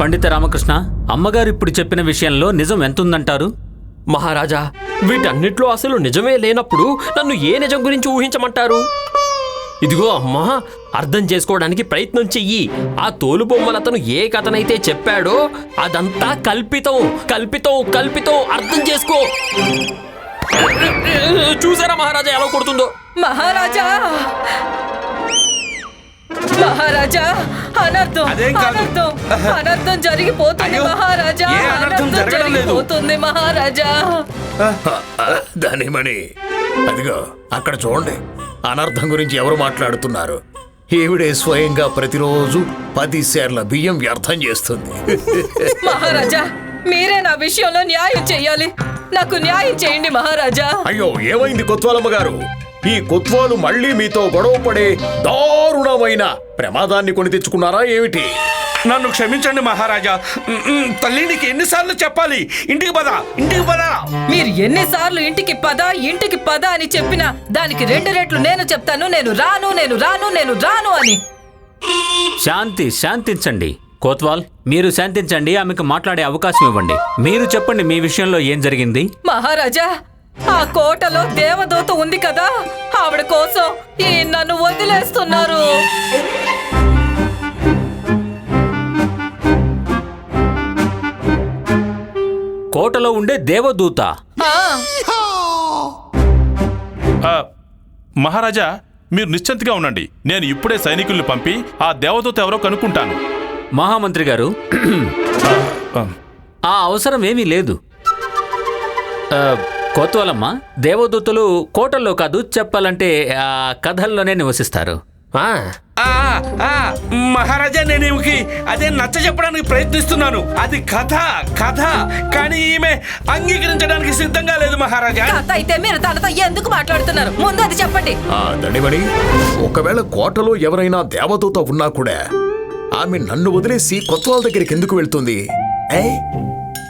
పండిత రామకృష్ణ అమ్మగారు ఇప్పుడు చెప్పిన విషయంలో నిజం ఎంతుందంటారు? మహారాజా వీటన్నిట్లో అసలు నిజమే లేనప్పుడు నన్ను ఏ నిజం గురించి ఊహించమంటారు? ఇదిగో అమ్మా అర్థం చేసుకోవడానికి ప్రయత్నం చెయ్యి. ఆ తోలు బొమ్మలతను ఏ కథనైతే చెప్పాడో అదంతా కల్పితం కల్పితం కల్పితం అర్థం చేసుకో. చూసారా మహారాజా ఎలా కొడుతుందో? మహారాజా! మహారాజా అనర్థం. అనర్థం. అనర్థం జరిగిపోతుంది మహారాజా అనర్థం జరగడం లేదు. జరిగిపోతుంది మహారాజా. ధనిమణి అదిగో అక్కడ చూడండి. అనర్థం గురించి ఎవరు మాట్లాడుతున్నారు? ఈవిడే స్వయంగా ప్రతిరోజు పది సేర్ల బియ్యం వ్యర్థం చేస్తుంది. మహారాజా మీరే నా విషయంలో న్యాయం చేయాలి. నాకు న్యాయం చేయండి మహారాజా. అయ్యో ఏమైంది కొత్వాలమ్మ గారు? ఈ కొత్వాలు మళ్ళీ మీతో గొడవ పడే దారుణమైన ప్రమాదాన్ని కొని తెచ్చుకున్నారా ఏమిటి? నన్ను క్షమించండి మహారాజా. తల్లి నీకు ఎన్నిసార్లు చెప్పాలి? ఇంటికి పద ఇంటికి పద. మీరు ఎన్నిసార్లు ఇంటికి పద ఇంటికి పద అని చెప్పినా దానికి రెండు రెట్లు నేను చెప్తాను నేను రాను నేను రాను నేను రాను అని. శాంతి శాంతించండి. కోత్వాల్ మీరు శాంతించండి ఆమెకు మాట్లాడే అవకాశం ఇవ్వండి. మీరు చెప్పండి మీ విషయంలో ఏం జరిగింది? మహారాజా ఆ కోటలో దేవదూత ఉంది కదా ఆవిడ కోసం ఈ నన్ను వదిలేస్తున్నారు. కోటలో ఉండే దేవదూత. ఆ, ఆ, మహారాజా మీరు నిశ్చింతగా ఉండండి. నేను ఇప్పుడే సైనికుల్ని పంపి ఆ దేవదూత ఎవరో కనుక్కుంటాను. మహామంత్రి గారు ఆ, ఆ. అవసరం ఏమీ లేదు. కోత్వాలమ్మ దేవదూతలు కోటల్లో కాదు చెప్పాలంటే ఆ కథల్లోనే నివసిస్తారు. ఆ, ఆ, ఆ, మహారాజా నేను ఈమెకి అదే నచ్చ చెప్పడానికి ప్రయత్నిస్తున్నాను. అది కథ కథ. కానీ ఈమె అంగీకరించడానికి సిద్ధంగా లేదు మహారాజా. కథ అయితే మీరు తనతో ఎందుకు మాట్లాడుతున్నారు? ముందు అది చెప్పండి. ఆ ధనిమణి ఒకవేళ కోటలో ఎవరైనా దేవదూత ఉన్నా కూడా ఆమె నన్ను వదిలేసి కొత్వాల దగ్గరికి ఎందుకు వెళ్తుంది? ఏ?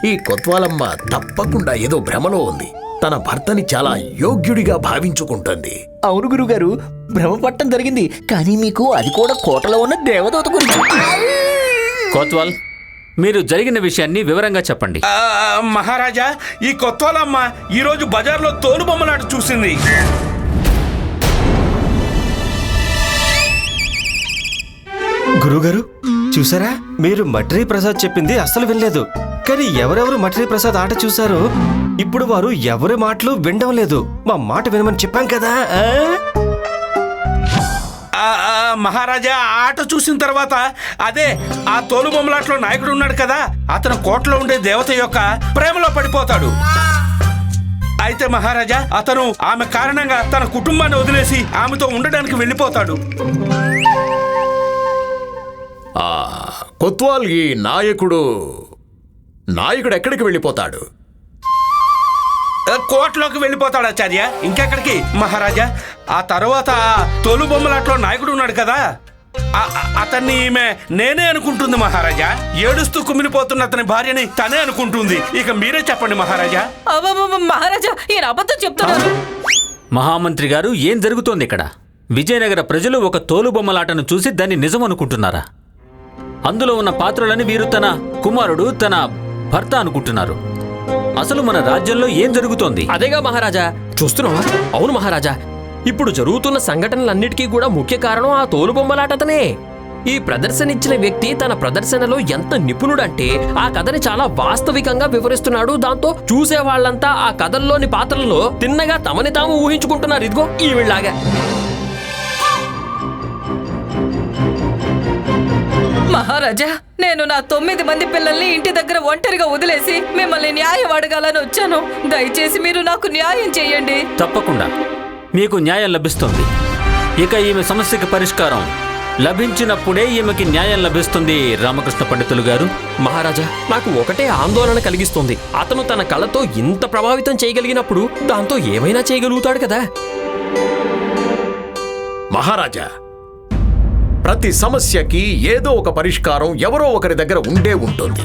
ఈ కొత్వాలమ్మ తప్పకుండా ఏదో భ్రమలో ఉంది. తన భర్తని చాలా యోగ్యుడిగా భావించుకుంటుంది. అవును గురుగారు భ్రమపట్టం జరిగింది. కానీ మీకు అది కూడా కోటలో ఉన్న దేవదూత గురించి. కోత్వాల్ మీరు జరిగిన విషయాన్ని వివరంగా చెప్పండి. ఆ, మహారాజా ఈ కొత్తలమ్మ ఈ రోజు బజార్లో తోలు బొమ్మలాట చూసింది. గురుగారు చూసారా? మీరు మట్రీ ప్రసాద్ చెప్పింది అస్సలు వినలేదు. కానీ ఎవరెవరు మట్రీ ప్రసాద్ ఆట చూసారో ఇప్పుడు వారు ఎవరి మాటలు వినడం లేదు. మా మాట వినమని చెప్పాం కదా ఆ? ఆ, ఆ, మహారాజా ఆ ఆట చూసిన తర్వాత అదే ఆ తోలు బొమ్మలాటలో నాయకుడు ఉన్నాడు కదా అతను కోటలో ఉండే దేవత యొక్క ప్రేమలో పడిపోతాడు. అయితే మహారాజా అతను ఆమె కారణంగా తన కుటుంబాన్ని వదిలేసి ఆమెతో ఉండడానికి వెళ్ళిపోతాడు. ఆ కొత్వాల్ ఈ నాయకుడు నాయకుడు ఎక్కడికి వెళ్ళిపోతాడు? ఆ, కోటలోకి వెళ్ళిపోతాడు ఆచార్య. ఇంకెక్కడికి? మహారాజా ఆ తర్వాత తోలు బొమ్మలాట్లో నాయకుడు ఉన్నాడు కదా. అతన్ని ఈమె నేనే అనుకుంటుంది మహారాజా. ఏడుస్తూ కుమిలిపోతున్న అతని భార్యని తనే అనుకుంటుంది. ఇక మీరే చెప్పండి మహారాజా. మహారాజా ఈయన అబద్ధం చెప్తున్నారు. మహామంత్రి గారు ఏం జరుగుతోంది ఇక్కడ? విజయనగర ప్రజలు ఒక తోలుబొమ్మలాటను చూసి దాన్ని నిజం అనుకుంటున్నారా అందులో ఉన్న పాత్రలని వీరు తన కుమారుడు తన భర్త అనుకుంటున్నారు. అసలు మన రాజ్యంలో ఏం జరుగుతోంది? అదేగా మహారాజా. చూస్తున్నావా? అవును మహారాజా. ఇప్పుడు జరుగుతున్న సంఘటనలన్నిటికీ కూడా ముఖ్య కారణం ఆ తోలు బొమ్మలాటతనే ఈ ప్రదర్శన ఇచ్చిన వ్యక్తి తన ప్రదర్శనలో ఎంత నిపుణుడంటే ఆ కథని చాలా వాస్తవికంగా వివరిస్తున్నాడు. దాంతో చూసే వాళ్ళంతా ఆ కథల్లోని పాత్రల్లో తిన్నగా తమని తాము ఊహించుకుంటున్నారు. ఇదిగో ఈ మహారాజా నేను నా తొమ్మిది మంది పిల్లల్ని ఇంటి దగ్గర ఒంటరిగా వదిలేసి మిమ్మల్ని న్యాయం అడగాలని వచ్చాను. దయచేసి మీరు నాకు న్యాయం చేయండి. తప్పకుండా. మీకు న్యాయం లభిస్తుంది. ఇక ఈమె సమస్యకి పరిష్కారం. లభించినప్పుడే ఈమెకి న్యాయం లభిస్తుంది. రామకృష్ణ పండితులు గారు. మహారాజా నాకు ఒకటే ఆందోళన కలిగిస్తుంది. అతను తన కళతో ఇంత ప్రభావితం చేయగలిగినప్పుడు దాంతో ఏమైనా చేయగలుగుతాడు కదా? మహారాజా ప్రతి సమస్యకి ఏదో ఒక పరిష్కారం ఎవరో ఒకరి దగ్గర ఉండే ఉంటుంది.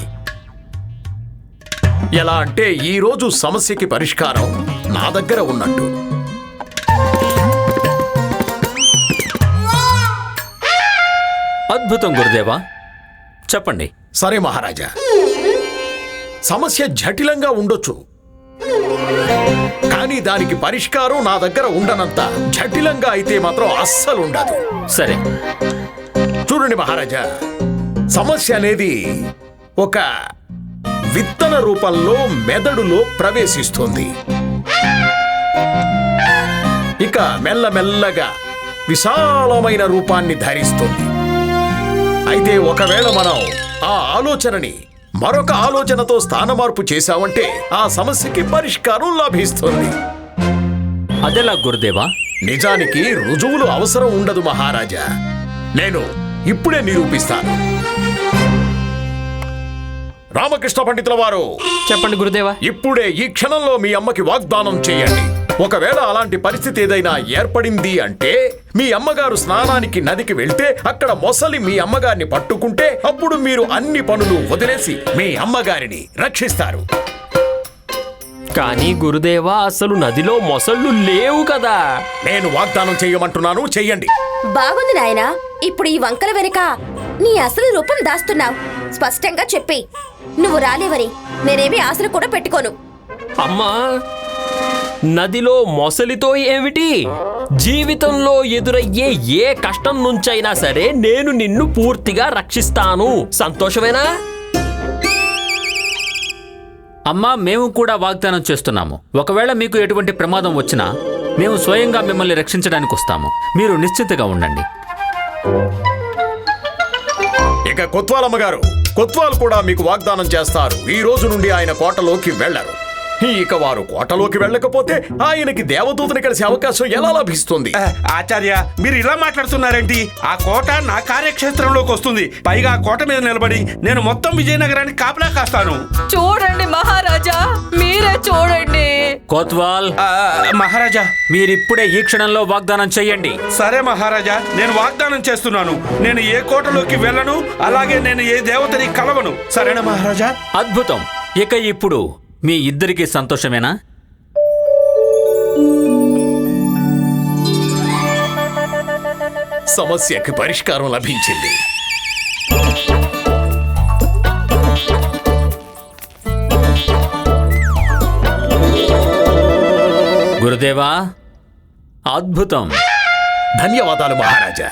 ఎలా అంటే ఈ రోజు సమస్యకి పరిష్కారం నా దగ్గర ఉన్నట్టు. అద్భుతం గురుదేవా. చెప్పండి. సరే మహారాజా. సమస్య జటిలంగా ఉండొచ్చు. కానీ దానికి పరిష్కారం నా దగ్గర ఉండనంత జటిలంగా అయితే మాత్రం అస్సలు ఉండదు. సరే. చూడండి మహారాజా. సమస్య అనేది ఒక విత్తన రూపంలో మెదడులో ప్రవేశిస్తుంది. ఇక మెల్లమెల్లగా విశాలమైన రూపాన్ని ధరిస్తుంది. అయితే ఒకవేళ మనం ఆ ఆలోచనని మరొక ఆలోచనతో స్థానమార్పు చేశామంటే ఆ సమస్యకి పరిష్కారం లభిస్తుంది. అదెలా గురుదేవా? నిజానికి రుజువులు అవసరం ఉండదు మహారాజా. నేను ఇప్పుడే నిరూపిస్తాను. రామకృష్ణ పండితుల వారు చెప్పండి గురుదేవా. ఇప్పుడే ఈ క్షణంలో మీ అమ్మకి వాగ్దానం చేయండి. ఒకవేళ అలాంటి పరిస్థితి ఏదైనా ఏర్పడింది అంటే మీ అమ్మగారు స్నానానికి నదికి వెళ్తే అక్కడ మొసలి మీ అమ్మగారిని పట్టుకుంటే అప్పుడు మీరు అన్ని పనులు వదిలేసి మీ అమ్మగారిని రక్షిస్తారు. కానీ గురుదేవా అసలు నదిలో మొసళ్ళు లేవు కదా. నేను వాగ్దానం చేయమంటున్నాను చెయ్యండి. బాగుంది నాయనా. ఇప్పుడు ఈ వంకల వెనుక నీ అసలు రూపం దాస్తున్నావు. స్పష్టంగా చెప్పి నువ్వు రాలేవని నేనేమి ఆశలు కూడా పెట్టుకోను. అమ్మా నదిలో మొసలితో ఏమిటి? జీవితంలో ఎదురయ్యే ఏ కష్టం నుంచైనా సరే నేను నిన్ను పూర్తిగా రక్షిస్తాను. సంతోషమేనా? అమ్మా మేము కూడా వాగ్దానం చేస్తున్నాము. ఒకవేళ మీకు ఎటువంటి ప్రమాదం వచ్చినా మేము స్వయంగా మిమ్మల్ని రక్షించడానికి వస్తాము. మీరు నిశ్చింతగా ఉండండి. ఇక కొత్వాలమ్మ గారు కొత్వాలు కూడా మీకు వాగ్దానం చేస్తారు. ఈ రోజు నుండి ఆయన కోటలోకి వెళ్ళరు ఇక వారు కోటలోకి వెళ్ళకపోతే ఆయనకి దేవదూతని కలిసే అవకాశం ఎలా లభిస్తుంది? ఆచార్య మీరు ఇలా మాట్లాడుతున్నారేంటి? ఆ కోట నా కార్యక్షేత్రంలోకి వస్తుంది. పైగా ఆ కోట మీద నిలబడి నేను మొత్తం విజయనగరానికి కాపలా కాస్తాను. చూడండి మహారాజా మీరే చూడండి. కోత్వాల్ మహారాజా. మీరిప్పుడే ఈ క్షణంలో వాగ్దానం చెయ్యండి సరే మహారాజా నేను వాగ్దానం చేస్తున్నాను. నేను ఏ కోటలోకి వెళ్ళను అలాగే నేను ఏ దేవతని కలవను. సరేనా మహారాజా? అద్భుతం. ఇక ఇప్పుడు మీ ఇద్దరికీ సంతోషమేనా? సమస్యకి పరిష్కారం లభించింది. గురుదేవా అద్భుతం. ధన్యవాదాలు మహారాజా.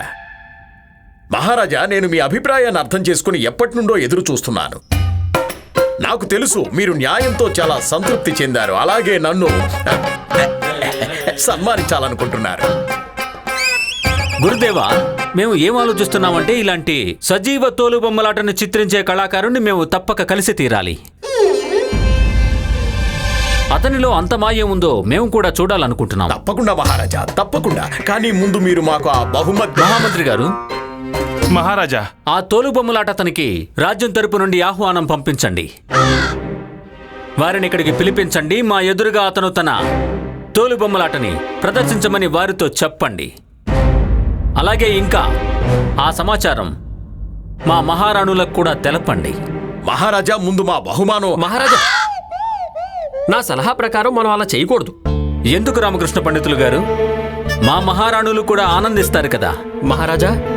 మహారాజా నేను మీ అభిప్రాయాన్ని అర్థం చేసుకుని ఎప్పటి నుండో ఎదురు చూస్తున్నాను నాకు తెలుసు మీరు న్యాయంతో చాలా సంతృప్తి చెందారు. అలాగే నన్ను సన్మానించాలనుకుంటున్నారు. గురుదేవా మేము ఏం ఆలోచిస్తున్నామంటే ఇలాంటి సజీవ తోలుబొమ్మలాటను చిత్రించే కళాకారుణ్ణి మేము తప్పక కలిసి తీరాలి. అతనిలో అంత మాయం ఉందో మేము కూడా చూడాలనుకుంటున్నాం. తప్పకుండా మహారాజా తప్పకుండా. కానీ ముందు మీరు మాకు ఆ బహుమతి మహామంత్రి గారు మహారాజా. ఆ తోలుబొమ్మలాట అతనికి రాజ్యం తరపు నుండి ఆహ్వానం పంపించండి. వారిని ఇక్కడికి పిలిపించండి. మా ఎదురుగా అతను తన తోలుబొమ్మలాటని ప్రదర్శించమని వారితో చెప్పండి. అలాగే ఇంకా ఆ సమాచారం మా మహారాణులకు కూడా తెలపండి. మహారాజా ముందు మా బహుమానం. మహారాజా నా సలహా ప్రకారం మనం అలా చేయకూడదు. ఎందుకు రామకృష్ణ పండితులు గారు? మా మహారాణులు కూడా ఆనందిస్తారు కదా. మహారాజా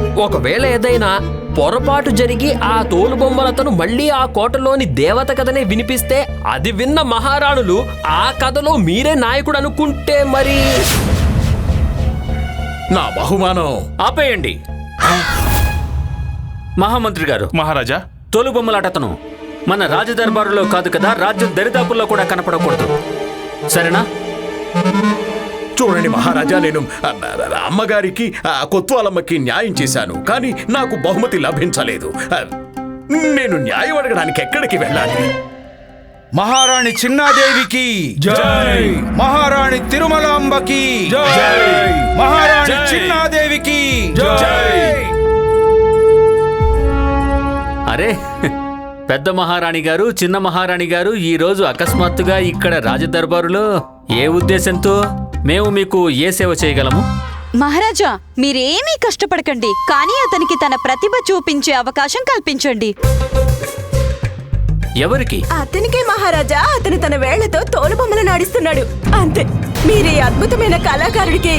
ఒకవేళ ఏదైనా పొరపాటు జరిగి ఆ తోలుబొమ్మలతను మళ్ళీ ఆ కోటలోని దేవత కథనే వినిపిస్తే అది విన్న మహారాణులు ఆ కథలో మీరే నాయకుడు అనుకుంటే మరి? నా బహుమానం ఆపేయండి. మహామంత్రి గారు మహారాజా? తోలుబొమ్మలాటతను మన రాజదర్బారులో కాదు కదా రాజ్యం దరిదాపుల్లో కూడా కనపడకూడదు. సరేనా? చూడండి మహారాజా నేను అమ్మగారికి ఆ, కొత్వాలమ్మకి న్యాయం చేశాను కానీ నాకు బహుమతి లభించలేదు. నేను న్యాయం అడగడానికి ఎక్కడికి వెళ్ళాలి? మహారాణి చిన్నాదేవికి జై! మహారాణి తిరుమలాంబకి జై! మహారాణి చిన్నాదేవికి జై! అరే పెద్ద మహారాణి గారు చిన్న మహారాణి గారు ఈ రోజు అకస్మాత్తుగా ఇక్కడ రాజదర్బారులో ఏ ఉద్దేశంతో? మేము మీకు ఏ సేవ చేయగలము? మహారాజా మీరేమీ కష్టపడకండి. కానీ అతనికి తన ప్రతిభ చూపించే అవకాశం కల్పించండి. ఎవరికి? అతనికే మహారాజా అతను తన వేళ్ళతో తోలుబొమ్మలు నాడిస్తున్నాడు. అంతే. మీరు ఈ అద్భుతమైన కళాకారుడికి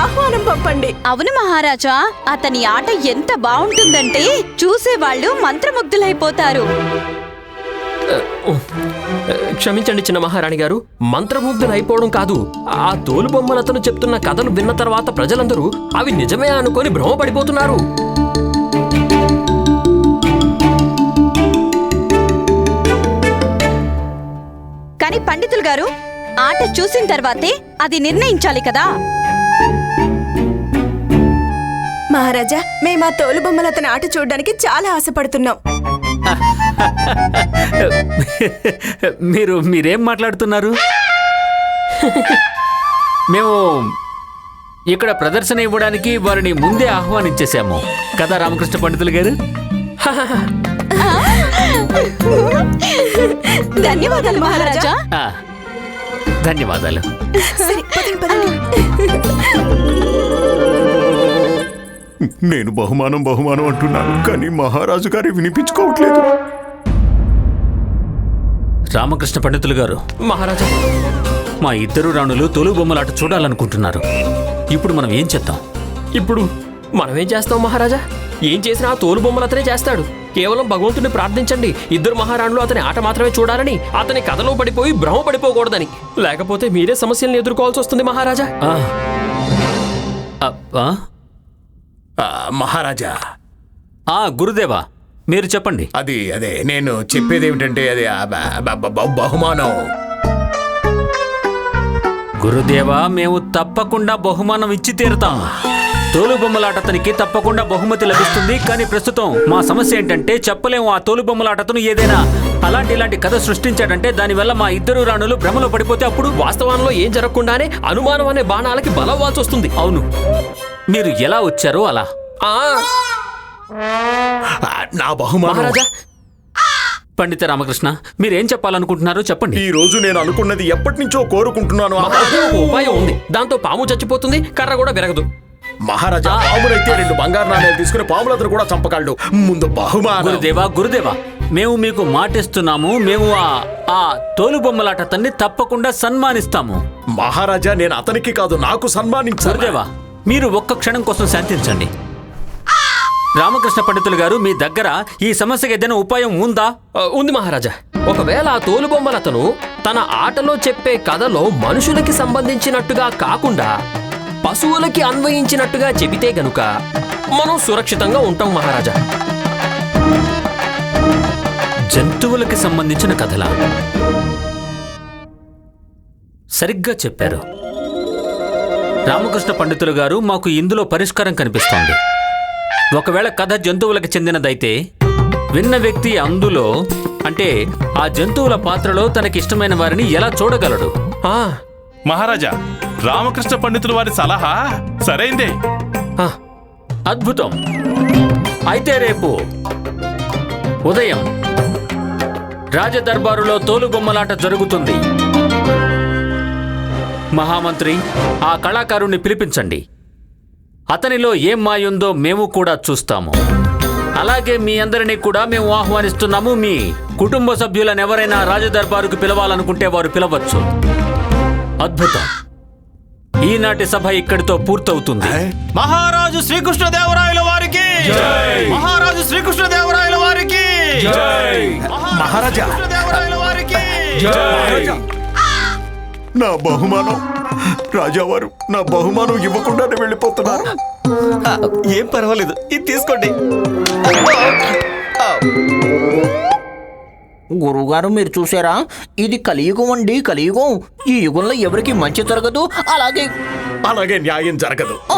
ఆహ్వానం పంపండి. అవును మహారాజా అతని ఆట ఎంత బాగుంటుందంటే చూసేవాళ్ళు మంత్రముగ్ధులైపోతారు. క్షమించండి చిన్న మహారాణి గారు మంత్రముగ్ధులు అయిపోవడం కాదు. ఆ తోలు బొమ్మలతను చెప్తున్న కథలు విన్న తర్వాత ప్రజలందరూ అవి నిజమే అనుకొని భ్రమపడిపోతున్నారు. కానీ పండితులు గారు ఆట చూసిన తర్వాతే అది నిర్ణయించాలి కదా? మహారాజా మేము ఆ తోలు బొమ్మల అతని ఆట చూడడానికి చాలా ఆశపడుతున్నాం. మీరు మీరేం మాట్లాడుతున్నారు? మేము ఇక్కడ ప్రదర్శన ఇవ్వడానికి వారిని ముందే ఆహ్వానించేశాము. కదా రామకృష్ణ పండితులు గారు? ధన్యవాదాలు మహారాజా. ధన్యవాదాలు. నేను బహుమానం బహుమానం అంటున్నాను కానీ మహారాజు గారి వినిపించుకోవట్లేదు. రామకృష్ణ పండితులు గారు మహారాజా. మా ఇద్దరు రాణులు తొలి బొమ్మలాట చూడాలనుకుంటున్నారు. ఇప్పుడు మనం ఏం చేద్దాం? ఇప్పుడు మనమేం చేస్తాం మహారాజా? ఏం చేసినా ఆ తోలు బొమ్మలు అతనే చేస్తాడు. కేవలం భగవంతుని ప్రార్థించండి. ఇద్దరు మహారాణులు అతని ఆట మాత్రమే చూడాలని అతని కథలో పడిపోయి భ్రమ పడిపోకూడదని. లేకపోతే మీరే సమస్యల్ని ఎదుర్కోవాల్సి వస్తుంది మహారాజా. ఆ. ఆ, ఆ? మహారాజా. ఆ, గురుదేవా మీరు చెప్పండి. అది అదే నేను చెప్పేది ఏమిటంటే అది బహుమానం. గురుదేవా మేము తప్పకుండా బహుమానం ఇచ్చి తీరుతాం తోలు బొమ్మలాట అతనికి తప్పకుండా బహుమతి లభిస్తుంది. కానీ ప్రస్తుతం మా సమస్య ఏంటంటే చెప్పలేము ఆ తోలు బొమ్మలాట అతను ఏదైనా అలాంటి ఇలాంటి కథ సృష్టించాడంటే దానివల్ల మా ఇద్దరు రాణులు భ్రమలో పడిపోతే అప్పుడు వాస్తవంలో ఏం జరగకుండానే అనుమానం అనే బాణాలకి బలవ్వాల్సి వస్తుంది. అవును. మీరు ఎలా వచ్చారో అలా. నా బహుమానం. పండిత రామకృష్ణ మీరేం చెప్పాలనుకుంటున్నారో చెప్పండి. ఈ రోజు నేను అనుకున్నది ఎప్పటి నుంచో కోరుకుంటున్నాను. ఉపాయం ఉంది. దాంతో పాము చచ్చిపోతుంది కర్ర కూడా విరగదు. మహారాజా పాములైతే రెండు బంగారు నాణేలు తీసుకుని పాములతను కూడా చంపగలడు. ముందు బహుమానం. గురుదేవా గురుదేవా మేము మీకు మాటిస్తున్నాము మేము ఆ ఆ తోలు బొమ్మలాట అతన్ని తప్పకుండా సన్మానిస్తాము. మహారాజా నేను అతనికి కాదు నాకు సన్మానించారు గురుదేవా మీరు ఒక్క క్షణం కోసం శాంతించండి. రామకృష్ణ పండితులు గారు మీ దగ్గర ఈ సమస్యకి ఏదైనా ఉపాయం ఉందా? ఆ, ఉంది మహారాజా. ఒకవేళ ఆ తోలుబొమ్మలతను తన ఆటలో చెప్పే కథలో మనుషులకి సంబంధించినట్టుగా కాకుండా పశువులకి అన్వయించినట్టుగా చెబితే గనుక మనం సురక్షితంగా ఉంటాం మహారాజా. జంతువులకి సంబంధించిన కథల సరిగ్గా చెప్పారు. రామకృష్ణ పండితులు గారు మాకు ఇందులో పరిష్కారం కనిపిస్తోంది. ఒకవేళ కథ జంతువులకు చెందినదైతే విన్న వ్యక్తి అందులో అంటే ఆ జంతువుల పాత్రలో తనకిష్టమైన వారిని ఎలా చూడగలడు? ఆ, మహారాజా రామకృష్ణ పండితులు వారి సలహా? సరైందే. అద్భుతం. అయితే రేపు ఉదయం రాజదర్బారులో తోలుబొమ్మలాట జరుగుతుంది. మహామంత్రి ఆ కళాకారుణ్ణి పిలిపించండి. అతనిలో ఏం మాయుందో మేము కూడా చూస్తాము. అలాగే మీ అందరినీ కూడా మేము ఆహ్వానిస్తున్నాము. మీ కుటుంబ సభ్యులను ఎవరైనా రాజదర్బారుకు పిలవాలనుకుంటే వారు పిలవచ్చు. అద్భుతం. ఈనాటి సభ ఇక్కడితో పూర్తవుతుంది. మహారాజు శ్రీకృష్ణదేవరాయల వారికి. మహారాజు శ్రీకృష్ణదేవరాయల వారికి. మహారాజా వారికి. నా బహుమానం. రాజావారు నా బహుమానం ఇవ్వకుండానే వెళ్ళిపోతున్నారు. ఏం పర్వాలేదు. ఇది తీసుకోండి. గురువుగారు మీరు చూసారా? ఇది కలియుగం అండి కలియుగం. ఈ యుగంలో ఎవరికి మంచి జరగదు అలాగే అలాగే న్యాయం జరగదు. ఆ,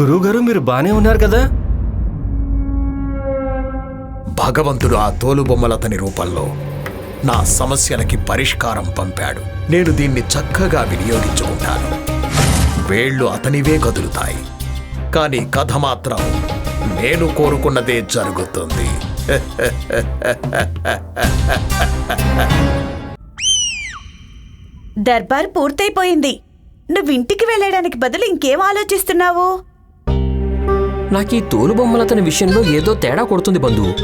గురువు గారు మీరు బానే ఉన్నారు కదా? భగవంతుడు ఆ తోలుబొమ్మలతని రూపంలో నా సమస్యలకి పరిష్కారం పంపాడు. నేను దీన్ని చక్కగా వినియోగించుకుంటాను. వేళ్ళు అతనివే కదులుతాయి. కానీ కథ మాత్రం నేను కోరుకున్నదే జరుగుతుంది. దర్బార్ పూర్తయిపోయింది. నువ్వు ఇంటికి వెళ్ళడానికి బదులు ఇంకేం ఆలోచిస్తున్నావు? నాకు ఈ తోలుబొమ్మలతని విషయంలో ఏదో తేడా కొడుతుంది బంధువు.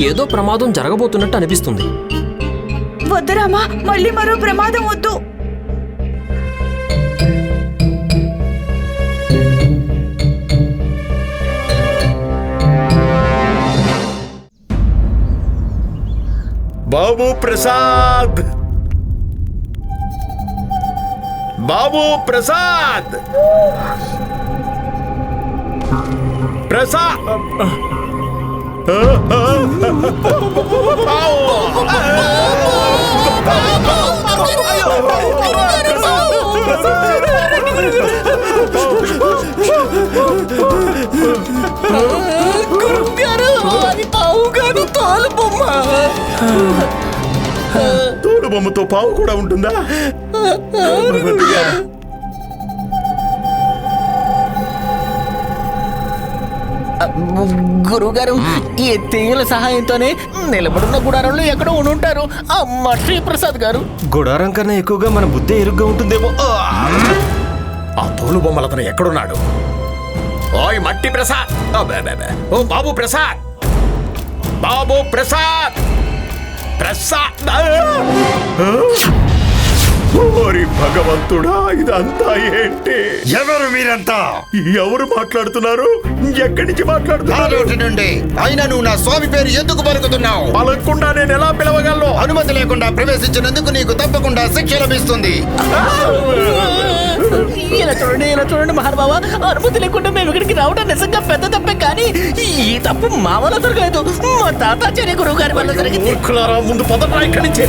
ఏదో ప్రమాదం జరగబోతున్నట్టు అనిపిస్తుంది. వద్దురామా మళ్ళీ మరో ప్రమాదం వద్దు. బాబు ప్రసాద్ బాబు ప్రసాద్ ప్రసాద్ గురువుగారు అది పావు కాదు తోలు బొమ్మ. తోడు బొమ్మతో పావు కూడా ఉంటుందా? గురువుగారు ఈ తీగల సహాయంతోనే నిలబడున్న గుడారంలో ఎక్కడో ఉంటారు. అమ్మ శ్రీప్రసాద్ గారు. గుడారం కన్నా ఎక్కువగా మన బుద్ధి ఇరుగ్గా ఉంటుందేమో. ఆ! తోలు బొమ్మలు అతను ఎక్కడున్నాడు? ఓయ్ మట్టి ప్రసాద్! అబ్బే, అబ్బే, అబ్బే. ఓ బాబు ప్రసాద్! బాబు ప్రసాద్! ప్రసాద్! ఓరి భగవంతుడా ఇదంతా ఏంటి? ఎవరు మీరంతా? ఎవరు మాట్లాడుతున్నారు? ఎక్కడి నుంచి మాట్లాడుతున్నారు? నుండి. అయినా నువ్వు నా స్వామి పేరు ఎందుకు పలుకుతున్నావు? పలకకుండా నేను ఎలా పిలవగలను? అనుమతి లేకుండా ప్రవేశించినందుకు నీకు తప్పకుండా శిక్ష లభిస్తుంది. ఇలా చూడండి ఇలా చూడండి మహానుభావ. అనుమతి లేకుండా మేము ఇక్కడికి రావడం నిజంగా పెద్ద తప్పే కానీ ఈ తప్పు మా వల్ల జరగలేదు. మా తాతాచార్య గురువు గారి వల్ల జరిగింది. ముందు పదరా ఇక్కడి నుంచి!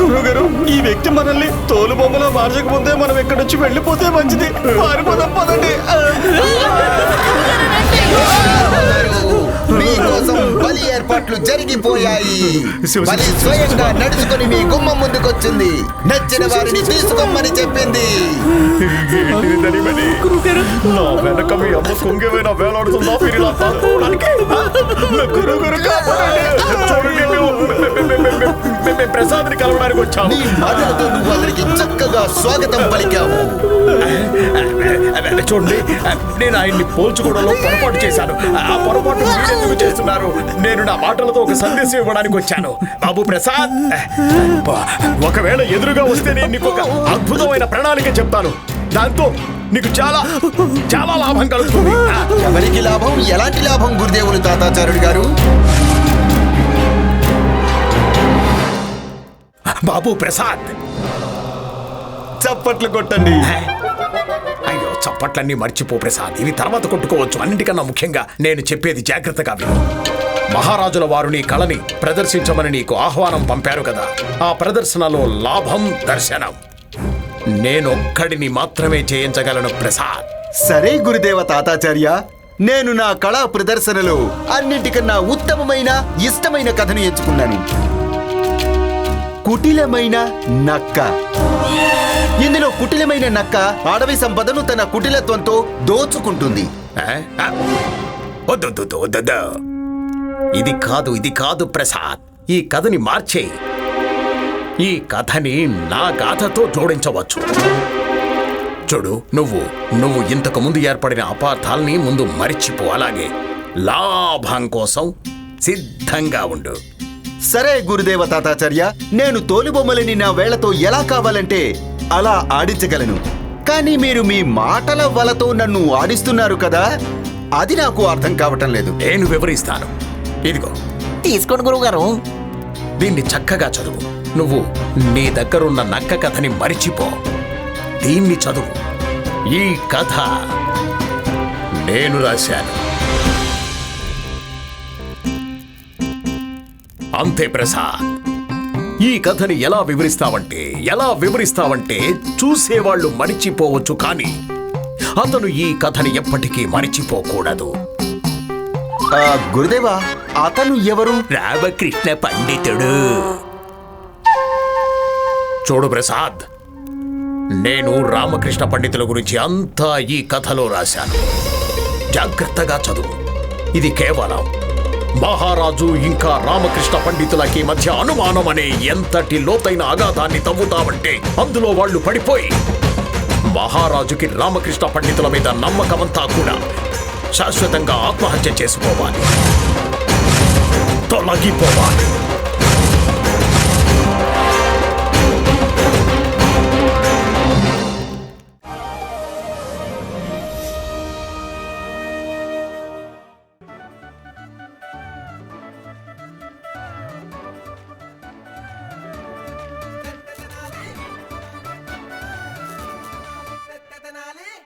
గురువుగారు ఈ వ్యక్తి మనల్ని తోలు బొమ్మలా మార్చకముందే మనం ఇక్కడి నుంచి వెళ్ళిపోతే మంచిది. పారిపోదాం పదండి. మీకోసం బలి ఏర్పాట్లు జరిగిపోయాయి. బలి స్వయంగా నడుచుకొని మీ గుమ్మం ముందుకొచ్చింది. నచ్చిన వారిని తీసుకోమని చెప్పింది? నా వెనక మీ అమ్మ కొంగేమైనా వేలాడుతుందా? మీరు ఇలా పాల్గొనడానికి? నా గురువుగారు కాపాడండి. చూడండి, మేము- మేము- మేము- మేము- మేము- మేము ప్రసాద్ని కలవడానికి వచ్చాము. నీ మాటలతో నువ్వు అతనికి చక్కగా స్వాగతం పలికావు. చూడండి. నేను ఆయన్ని పోల్చుకోవడంలో పొరపాటు చేశాను. ఆ పొరపాటు మీరెందుకు చేస్తున్నారు? నేను నా మాటలతో ఒక సందేశం ఇవ్వడానికి వచ్చాను. బాబు ప్రసాద్. ఒకవేళ ఎదురుగా వస్తే నేను నీకు ఒక అద్భుతమైన ప్రణాళిక చెప్తాను. దాంతో నీకు చాలా చాలా లాభం కలుగుతుంది. ఎవరికి లాభం? ఎలాంటి లాభం గురుదేవులు తాతాచార్యుడు గారు? బాబు ప్రసాద్. చప్పట్లు కొట్టండి. చప్పట్లన్నీ మర్చిపో ప్రసాద్. ఇవి తర్వాత కొట్టుకోవచ్చు. అన్నిటికన్నా ముఖ్యంగా నేను చెప్పేది జాగ్రత్తగా విను. మహారాజుల వారు నీ కళని ప్రదర్శించమని నీకు ఆహ్వానం పంపారు కదా. ఆ ప్రదర్శనలో లాభం దర్శనం. నేనొక్కడిని మాత్రమే చేయించగలను ప్రసాద్. సరే గురుదేవ తాతాచార్య నేను నా కళా ప్రదర్శనలో అన్నిటికన్నా ఉత్తమమైన ఇష్టమైన కథను ఎంచుకున్నాను. కుటిలమైన నక్క. ఇందులో కుటిలమైన నక్క అడవి సంపదను తన కుటిలత్వంతో దోచుకుంటుంది. ఇది కాదు ఇది కాదు ప్రసాద్. ఈ కథని మార్చే. ఈ కథని నా గాథతో జోడించవచ్చు. చూడు నువ్వు నువ్వు ఇంతకు ముందు ఏర్పడిన అపార్థాల్ని ముందు మరిచిపో. అలాగే లాభం కోసం సిద్ధంగా ఉండు. సరే గురుదేవ తాతాచార్య నేను తోలుబొమ్మలని నా వేళ్ళతో ఎలా కావాలంటే అలా ఆడించగలను. కానీ మీరు మీ మాటల వలతో నన్ను ఆడిస్తున్నారు కదా అది నాకు అర్థం కావటం లేదు. నేను వివరిస్తాను. ఇదిగో తీసుకోండి గురువుగారు. దీన్ని చక్కగా చదువు. నువ్వు నీ దగ్గరున్న నక్క కథని మరిచిపో. దీన్ని చదువు. ఈ కథ నేను రాశాను. అంతే ప్రసాద్. ఈ కథని ఎలా వివరిస్తావంటే ఎలా వివరిస్తావంటే చూసేవాళ్ళు మరిచిపోవచ్చు కానీ అతను ఈ కథని ఎప్పటికీ మరిచిపోకూడదు. గురుదేవా అతను ఎవరు? రామకృష్ణ పండితుడు. చూడు ప్రసాద్ నేను రామకృష్ణ పండితుల గురించి అంతా ఈ కథలో రాశాను. జాగ్రత్తగా చదువు. ఇది కేవలం మహారాజు ఇంకా రామకృష్ణ పండితులకి మధ్య అనుమానం అనే ఎంతటి లోతైన అగాధాన్ని తవ్వుతావంటే అందులో వాళ్ళు పడిపోయి. మహారాజుకి రామకృష్ణ పండితుల మీద నమ్మకమంతా కూడా శాశ్వతంగా ఆత్మహత్య చేసుకోవాలి. తొలగిపోవాలి.